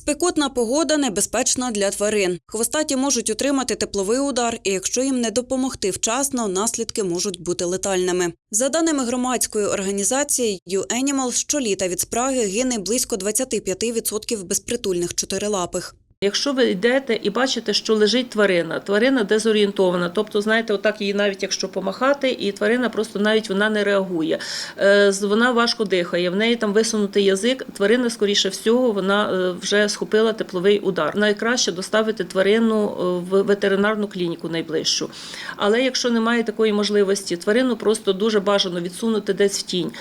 Спекотна погода небезпечна для тварин. Хвостаті можуть отримати тепловий удар, і якщо їм не допомогти вчасно, наслідки можуть бути летальними. За даними громадської організації U-Animal, щоліта від спраги гине близько 25% безпритульних чотирилапих. Якщо ви йдете і бачите, що лежить тварина, тварина дезорієнтована, тобто, знаєте, отак її навіть якщо помахати, і тварина просто навіть вона не реагує. Е, Вона важко дихає, в неї там висунутий язик. Тварина, скоріше всього, вона е, вже схопила тепловий удар. Найкраще доставити тварину е, в ветеринарну клініку найближчу. Але якщо немає такої можливості, тварину просто дуже бажано відсунути десь в тінь,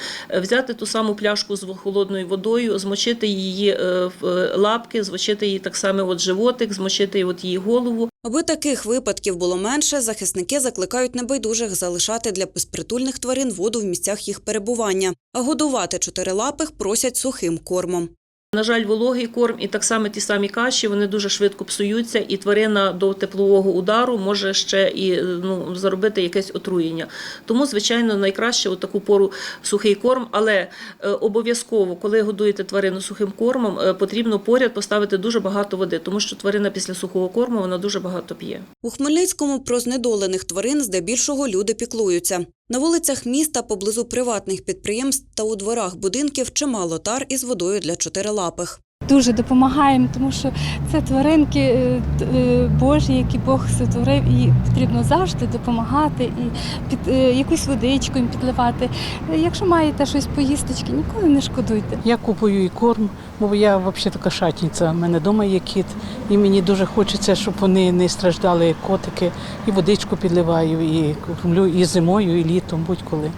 взяти ту саму пляшку з холодною водою, змочити її в лапки, змочити її так само от животик, змочити от її голову. Аби таких випадків було менше, захисники закликають небайдужих залишати для безпритульних тварин воду в місцях їх перебування, а годувати чотирилапих просять сухим кормом. На жаль, вологий корм і так само ті самі каші вони дуже швидко псуються, і тварина до теплового удару може ще і е, ну, заробити якесь отруєння. Тому, звичайно, найкраще у таку пору сухий корм, але е, обов'язково, коли годуєте тварину сухим кормом, е, потрібно поряд поставити дуже багато води, тому що тварина після сухого корму вона дуже багато п'є. У Хмельницькому про знедолених тварин здебільшого люди піклуються. На вулицях міста, поблизу приватних підприємств та у дворах будинків чимало тар із водою для чотирилапих. Дуже допомагаємо, тому що це тваринки е, е, Божі, які Бог сотворив, і потрібно завжди допомагати і під е, якусь водичку їм підливати. Якщо маєте щось поїсточки, ніколи не шкодуйте. Я купую і корм, бо я взагалі така шатниця. У мене вдома є кіт, і мені дуже хочеться, щоб вони не страждали котики. І водичку підливаю, і кормлю і зимою, і літом, будь-коли.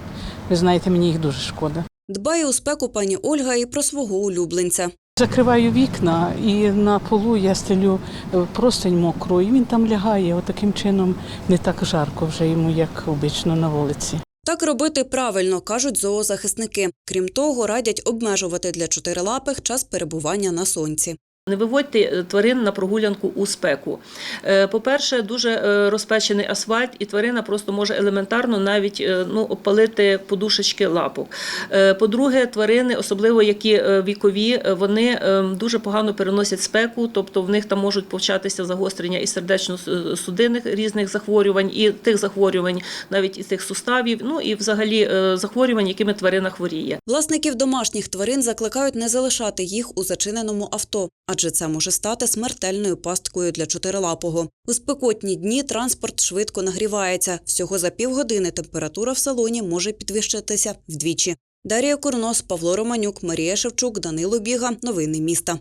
Ви знаєте, мені їх дуже шкода. Дбає у спеку пані Ольга і про свого улюбленця. Закриваю вікна і на полу я стелю простень мокру, і він там лягає. Отаким чином не так жарко вже йому, як обично на вулиці. Так робити правильно, кажуть зоозахисники. Крім того, радять обмежувати для чотирилапих час перебування на сонці. Не виводьте е, тварин на прогулянку у спеку. Е, По-перше, дуже е, розпечений асфальт, і тварина просто може елементарно навіть ну, опалити подушечки лапок. По-друге, тварини, особливо які вікові, вони дуже погано переносять спеку, тобто в них там можуть повчатися загострення і сердечно-судинних різних захворювань, і тих захворювань, навіть і тих суставів, ну і взагалі захворювань, якими тварина хворіє. Власників домашніх тварин закликають не залишати їх у зачиненому авто, адже це може стати смертельною пасткою для чотирилапого. У спекотні дні транспорт швидко нагрівається. Всього за півгодини температура в салоні може підвищитися вдвічі. Дарія Курнос, Павло Романюк, Марія Шевчук, Данило Біга. Новини міста.